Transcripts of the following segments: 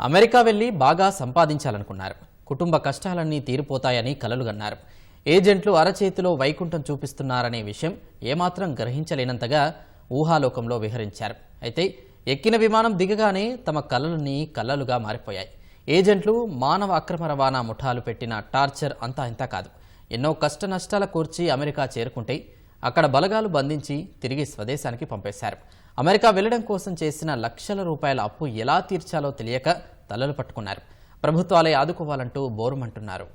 America వెళ్ళి బాగా సంపాదించాలనుకున్నారు. కుటుంబ కష్టాలన్నీ తీరిపోతాయని కలలుగన్నారు ఏజెంట్లు అరచేతిలో వైకుంఠం చూపిస్తున్నారనే విషయం ఏమాత్రం గ్రహించలేనంతగా ఊహాలోకంలో విహరించారు. అయితే ఎక్కిన విమానం దిగగానే తమ కలలన్నీ కలలుగా మారిపోయాయి. ఏజెంట్లు మానవ అక్రమ రవాణా ముఠాలు పెట్టిన టార్చర్ అంతా ఇంతా కాదు. ఎన్నో కష్ట నష్టాల కూర్చి అమెరికా చేరుకుంటే అక్కడ బలగాలు బంధించి తిరిగి స్వదేశానికి పంపేశారు. అమెరికా వెళ్ళడం కోసం చేసిన లక్షల రూపాయల అప్పు ఎలా తీర్చాలో తెలియక తలలు పట్టుకున్నారు. ప్రభుత్వాలే ఆదుకోవాలంటూ బోరుమంటున్నారు.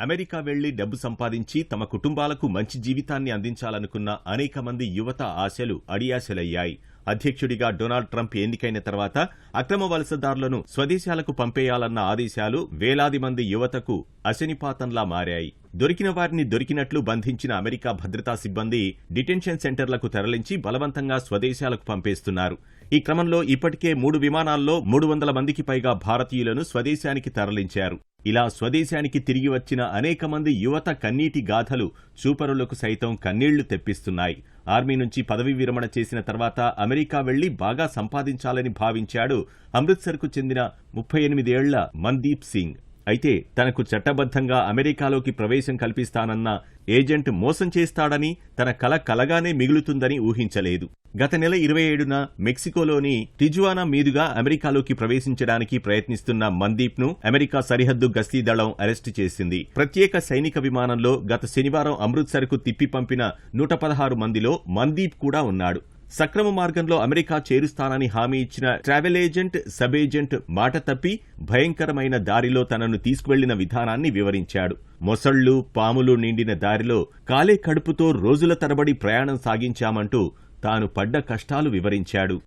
అమెరికా వెళ్ళి డబ్బు సంపాదించి తమ కుటుంబాలకు మంచి జీవితాన్ని అందించాలనుకున్న అనేక మంది యువత ఆశలు అడియాశలయ్యాయి. అధ్యక్షుడిగా డొనాల్డ్ ట్రంప్ ఎన్నికైన తర్వాత అక్రమ వలసదారులను స్వదేశాలకు పంపేయాలన్న ఆదేశాలు వేలాది మంది యువతకు అశనిపాతంలా మారాయి. దొరికిన వారిని దొరికినట్లు బంధించిన అమెరికా భద్రతా సిబ్బంది డిటెన్షన్ సెంటర్లకు తరలించి బలవంతంగా స్వదేశాలకు పంపేస్తున్నారు. ఈ క్రమంలో ఇప్పటికే మూడు విమానాల్లో మూడు వందల మందికి పైగా భారతీయులను స్వదేశానికి తరలించారు. ఇలా స్వదేశానికి తిరిగి వచ్చిన అనేక మంది యువత కన్నీటి గాథలు చూపరులకు సైతం కన్నీళ్ళు తెప్పిస్తున్నాయి. ఆర్మీ నుంచి పదవి విరమణ చేసిన తర్వాత అమెరికా వెళ్ళి బాగా సంపాదించాలని భావించాడు అమృత్సర్కు చెందిన ముప్పై ఎనిమిదేళ్ళ మందీప్ సింగ్. అయితే తనకు చట్టబద్ధంగా అమెరికాలోకి ప్రవేశం కల్పిస్తానన్న ఏజెంట్ మోసం చేస్తాడని తన కల కలగానే మిగులుతుందని ఊహించలేదు. గత నెల ఇరవై ఏడున మెక్సికోలోని టిజువానా మీదుగా అమెరికాలోకి ప్రవేశించడానికి ప్రయత్నిస్తున్న మందీప్ను అమెరికా సరిహద్దు గస్తీ దళం అరెస్టు చేసింది. ప్రత్యేక సైనిక విమానంలో గత శనివారం అమృత్సర్కు తిప్పి పంపిన నూట పదహారు మందిలో మందీప్ కూడా ఉన్నాడు. సక్రమ మార్గంలో అమెరికా చేరుస్తానని హామీ ఇచ్చిన ట్రావెల్ ఏజెంట్ సబ్ ఏజెంట్ మాట తప్పి భయంకరమైన దారిలో తనను తీసుకువెళ్ళిన విధానాన్ని వివరించాడు. మొసళ్ళు పాములు నిండిన దారిలో కాలే కడుపుతో రోజుల తరబడి ప్రయాణం సాగించామంటూ తాను పడ్డ కష్టాలు వివరించాడు.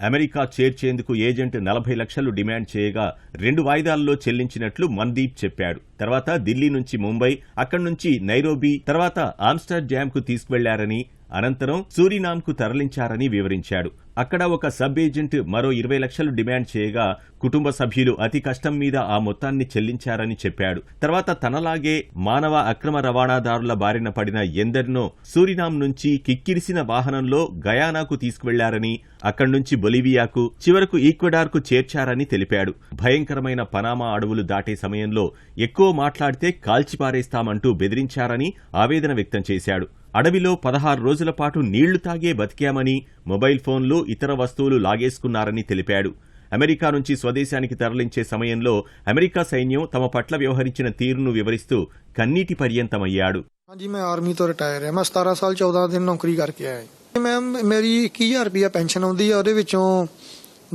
అమెరికా చేర్చేందుకు ఏజెంట్ నలభై లక్షలు డిమాండ్ చేయగా రెండు వాయిదాల్లో చెల్లించినట్లు మన్దీప్ చెప్పాడు. తర్వాత ఢిల్లీ నుంచి ముంబై అక్కడి నుంచి నైరోబీ తర్వాత ఆమ్స్టర్డామ్కు తీసుకువెళ్ళారని అనంతరం సూరినామ్కు తరలించారని వివరించాడు. అక్కడ ఒక సబ్ ఏజెంట్ మరో ఇరవై లక్షలు డిమాండ్ చేయగా కుటుంబ సభ్యులు అతి కష్టం మీద ఆ మొత్తాన్ని చెల్లించారని చెప్పాడు. తర్వాత తనలాగే మానవ అక్రమ రవాణాదారుల బారిన పడిన ఎందరినో సూరినామ్ నుంచి కిక్కిరిసిన వాహనంలో గయానాకు తీసుకువెళ్ళారని అక్కడి నుంచి బొలివియాకు చివరకు ఈక్వెడార్కు చేర్చారని తెలిపాడు. భయంకరమైన పనామా అడవులు దాటే సమయంలో ఎక్కువ మాట్లాడితే కాల్చిపారేస్తామంటూ బెదిరించారని ఆవేదన వ్యక్తం చేశాడు. అడవిలో పదహారు రోజుల పాటు నీళ్లు తాగే బతికామని మొబైల్ ఫోన్లు ఇతర వస్తువులు లాగేసుకున్నారని తెలిపాడు అమెరికా నుంచి స్వదేశానికి తరలించే సమయంలో అమెరికా సైన్యం తమ పట్ల వ్యవహరించిన తీరును వివరిస్తూ కన్నీటి పర్యంతమయ్యాడు ਹਾਂਜੀ ਮੈਂ ਆਰਮੀ ਤੋਂ ਰਿਟਾਇਰ ਹਾਂ ਮੈਂ 17 ਸਾਲ 14 ਦਿਨ ਨੌਕਰੀ ਕਰਕੇ ਆਇਆ ਜੀ। ਮੈਂ ਮੇਰੀ 21000 ਰੁਪਿਆ ਪੈਨਸ਼ਨ ਆਉਂਦੀ ਆ ਉਹਦੇ ਵਿੱਚੋਂ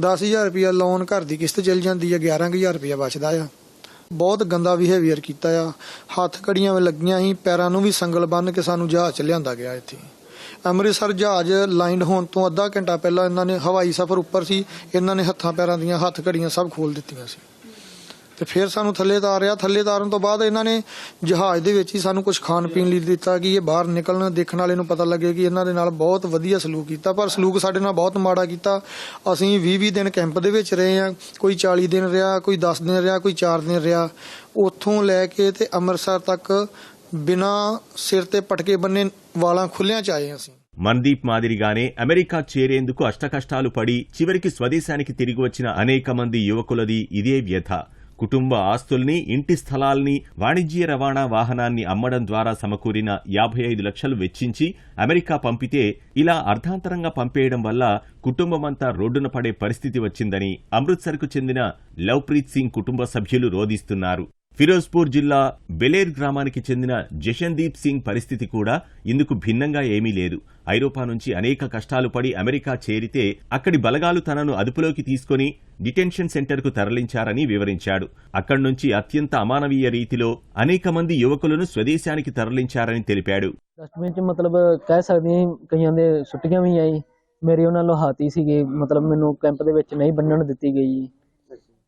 10000 ਰੁਪਿਆ ਲੋਨ ਘਰ ਦੀ ਕਿਸ਼ਤ ਚਲ ਜਾਂਦੀ ਆ 11000 ਰੁਪਿਆ ਬਚਦਾ ਆ ਬਹੁਤ ਗੰਦਾ ਬਿਹੇਵੀਅਰ ਕੀਤਾ ਆ। ਹੱਥ ਕੜੀਆਂ ਵਿੱਚ ਲੱਗੀਆਂ ਸੀ, ਪੈਰਾਂ ਨੂੰ ਵੀ ਸੰਗਲ ਬੰਨ ਕੇ ਸਾਨੂੰ ਜਹਾਜ਼ 'ਚ ਲਿਆਂਦਾ ਗਿਆ ਇੱਥੇ। ਅੰਮ੍ਰਿਤਸਰ ਜਹਾਜ਼ ਲਾਈਨ ਹੋਣ ਤੋਂ ਅੱਧਾ ਘੰਟਾ ਪਹਿਲਾਂ ਇਹਨਾਂ ਨੇ ਹਵਾਈ ਸਫ਼ਰ ਉੱਪਰ ਸੀ, ਇਹਨਾਂ ਨੇ ਹੱਥਾਂ ਪੈਰਾਂ ਦੀਆਂ ਹੱਥ ਘੜੀਆਂ ਸਭ ਖੋਲ ਦਿੱਤੀਆਂ ਸੀ। ਤੇ ਫਿਰ ਸਾਨੂੰ ਥੱਲੇ ਤਾਰਿਆ ਥੱਲੇ ਤਾਰਨ ਤੋਂ ਬਾਅਦ ਇਹਨਾਂ ਨੇ ਜਹਾਜ਼ ਦੇ ਵਿੱਚ ਹੀ ਸਾਨੂੰ ਕੁਝ ਖਾਣ ਪੀਣ ਲਈ ਦਿੱਤਾ ਕਿ ਇਹ ਬਾਹਰ ਨਿਕਲਣ ਦੇਖਣ ਵਾਲੇ ਨੂੰ ਪਤਾ ਲੱਗੇ ਕਿ ਇਹਨਾਂ ਦੇ ਨਾਲ ਬਹੁਤ ਵਧੀਆ ਸਲੂਕ ਕੀਤਾ ਪਰ ਸਲੂਕ ਸਾਡੇ ਨਾਲ ਬਹੁਤ ਮਾੜਾ ਕੀਤਾ ਅਸੀਂ 20-20 ਦਿਨ ਕੈਂਪ ਦੇ ਵਿੱਚ ਰਹੇ ਆ ਕੋਈ 40 ਦਿਨ ਰਿਹਾ ਕੋਈ 10 ਦਿਨ ਰਿਹਾ ਕੋਈ 4 ਦਿਨ ਰਿਹਾ ਉੱਥੋਂ ਲੈ ਕੇ ਤੇ ਅੰਮ੍ਰਿਤਸਰ ਤੱਕ ਬਿਨਾ ਸਿਰ ਤੇ ਪਟਕੇ ਬੰਨੇ ਵਾਲਾਂ ਖੁੱਲਿਆਂ ਚ ਆਏ ਅਸੀਂ మందీప్ మాదిరిగానే అమెరికా చేరేందుకు అష్టకష్టాలు పడి చివరికి స్వదేశానికి తిరిగి వచ్చిన అనేక మంది యువకులది ఇదే వ్యథ కుటుంబ ఆస్తుల్ని ఇంటి స్థలాల్ని వాణిజ్య రవాణా వాహనాన్ని అమ్మడం ద్వారా సమకూరిన యాభై ఐదు లక్షలు వెచ్చించి అమెరికా పంపితే ఇలా అర్ధాంతరంగా పంపేయడం వల్ల కుటుంబమంతా రోడ్డున పడే పరిస్థితి వచ్చిందని అమృత్సర్కు చెందిన లవ్ప్రీత్ సింగ్ కుటుంబ సభ్యులు రోధిస్తున్నారు. ఫిరోజ్పూర్ జిల్లా బెలేర్ గ్రామానికి చెందిన జషన్దీప్ సింగ్ పరిస్థితి కూడా ఇందుకు భిన్నంగా ఏమీ లేదు ఐరోపా నుంచి అనేక కష్టాలు పడి అమెరికా చేరితే అక్కడి బలగాలు తనను అదుపులోకి తీసుకుని డిటెన్షన్ సెంటర్కు తరలించారని వివరించాడు అక్కడి నుంచి అత్యంత అమానవీయ రీతిలో అనేక మంది యువకులను స్వదేశానికి తరలించారని తెలిపాడు ਡਸਟਬਿਨ ਚ ਮਤਲਬ ਕਹਿ ਸਕਦੇ ਹਾਂ ਕਈਆਂ ਦੇ ਛੁੱਟੀਆਂ ਵੀ ਆਈ ਮੇਰੇ ਉਹਨਾਂ ਲੋਹਾਤੀ ਸੀਗੇ ਮਤਲਬ ਮੈਨੂੰ ਕੈਂਪ ਦੇ ਵਿੱਚ ਨਹੀਂ ਬੰਨਣ ਦਿੱਤੀ ਗਈ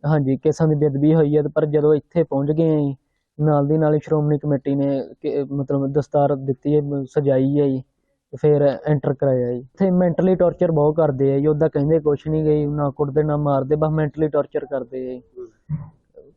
ਹਾਂਜੀ ਕੇਸਾਂ ਦੀ ਬੇਦਬੀ ਹੋਈ ਹੈ ਪਰ ਜਦੋਂ ਇੱਥੇ ਪਹੁੰਚ ਗਏ ਹਾਂ ਜੀ, ਨਾਲ ਦੀ ਨਾਲ ਹੀ ਸ਼੍ਰੋਮਣੀ ਕਮੇਟੀ ਨੇ ਮਤਲਬ ਦਸਤਾਰ ਦਿੱਤੀ ਹੈ ਸਜਾਈ ਹੈ ਜੀ ਫਿਰ ਐਂਟਰ ਕਰਾਇਆ ਜੀ। ਇੱਥੇ ਮੈਂਟਲੀ ਟੌਰਚਰ ਬਹੁਤ ਕਰਦੇ ਆ ਜੀ ਉਹਦਾ ਕਹਿੰਦੇ ਕੁਛ ਨਹੀਂ ਗਈ ਨਾ ਕੁੱਟਦੇ ਨਾ ਮਾਰਦੇ ਬਸ ਮੈਂਟਲੀ ਟੌਰਚਰ ਕਰਦੇ ਆ ਜੀ।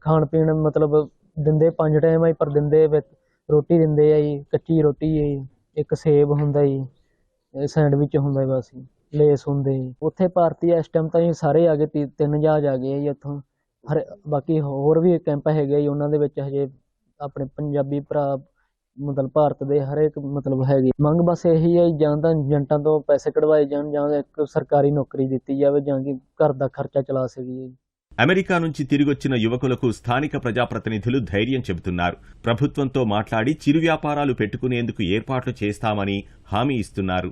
ਖਾਣ ਪੀਣ ਮਤਲਬ ਦਿੰਦੇ ਪੰਜ ਟਾਈਮ ਆ ਪਰ ਦਿੰਦੇ ਵਿੱਚ ਰੋਟੀ ਦਿੰਦੇ ਆ ਜੀ ਕੱਚੀ ਰੋਟੀ ਹੈ ਇੱਕ ਸੇਬ ਹੁੰਦਾ ਜੀ ਸੈਂਡਵਿਚ ਹੁੰਦਾ ਬਸ ਲੇਸ ਹੁੰਦੇ ਜੀ। ਉੱਥੇ ਭਾਰਤੀ ਇਸ ਟਾਈਮ ਤਾਂ ਜੀ ਸਾਰੇ ਆ ਗਏ ਤਿੰਨ ਜਹਾਜ਼ ਆ ਗਏ ਆ ਜੀ ਇੱਥੋਂ। ਹਰ ਬਾਕੀ ਹੋਰ ਵੀ ਕੈਂਪ ਹੈਗੇ ਜੀ ਉਹਨਾਂ ਦੇ ਵਿੱਚ ਹਜੇ ਆਪਣੇ ਪੰਜਾਬੀ ਭਰਾ ਮਤਲਬ ਭਾਰਤ ਦੇ ਹਰੇਕ ਮਤਲਬ ਹੈਗੇ ਮੰਗ ਬਸ ਇਹੀ ਹੈ ਜੀ, ਜਾਂ ਤਾਂ ਏਜੰਟਾਂ ਤੋਂ ਪੈਸੇ ਕਢਵਾਏ ਜਾਣ ਜਾਂ ਇੱਕ ਸਰਕਾਰੀ ਨੌਕਰੀ ਦਿੱਤੀ ਜਾਵੇ ਜਾਂ ਕਿ ਘਰ ਦਾ ਖਰਚਾ ਚਲਾ ਸਕੀਏ అమెరికా నుంచి తిరిగొచ్చిన యువకులకు స్థానిక ప్రజాప్రతినిధులు ధైర్యం చెబుతున్నారు ప్రభుత్వంతో మాట్లాడి చిరు వ్యాపారాలు పెట్టుకునేందుకు ఏర్పాట్లు చేస్తామని హామీ ఇస్తున్నారు